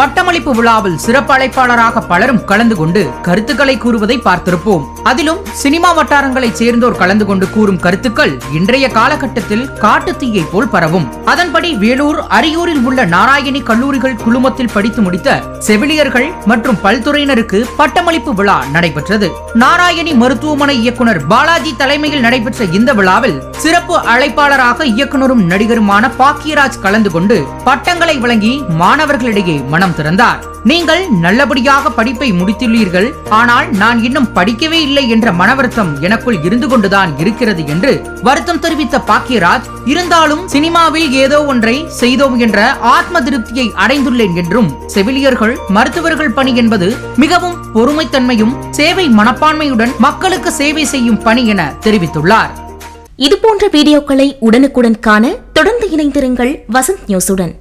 பட்டமளிப்பு விழாவில் சிறப்பு அழைப்பாளராக பலரும் கலந்து கொண்டு கருத்துக்களை கூறுவதை பார்த்திருப்போம். அதிலும் சினிமா வட்டாரங்களைச் சேர்ந்தோர் கலந்து கொண்டு கூறும் கருத்துக்கள் இன்றைய காலகட்டத்தில் காட்டு தீயை போல் பரவும். அதன்படி வேலூர் அரியூரில் உள்ள நாராயணி கல்லூரிகள் குழுமத்தில் படித்து முடித்த செவிலியர்கள் மற்றும் பல்துறையினருக்கு பட்டமளிப்பு விழா நடைபெற்றது. நாராயணி மருத்துவமனை இயக்குனர் பாலாஜி தலைமையில் நடைபெற்ற இந்த விழாவில் சிறப்பு அழைப்பாளராக இயக்குனரும் நடிகருமான பாக்கியராஜ் கலந்து கொண்டு பட்டங்களை வழங்கி மாணவர்களிடையே மனம் திறந்தார் நீங்கள் நல்லபடியாக படிப்பை முடித்துள்ளீர்கள். ஆனால் நான் இன்னும் படிக்கவே இல்லை என்ற மனவருத்தம் எனக்குள் இருந்து கொண்டுதான் இருக்கிறது என்று வருத்தம் தெரிவித்த பாக்கியராஜ் இருந்தாலும் சினிமாவில் ஏதோ ஒன்றை செய்தோம் என்ற ஆத்ம திருப்தியை அடைந்துள்ளேன் என்றும் செவிலியர்கள் மருத்துவர்கள் பணி என்பது மிகவும் பொறுமைத்தன்மையும் சேவை மனப்பான்மையுடன் மக்களுக்கு சேவை செய்யும் பணி என தெரிவித்துள்ளார். இதுபோன்ற வீடியோக்களை உடனுக்குடன் காண தொடர்ந்து இணைந்திருங்கள் வசந்த் நியூஸுடன்.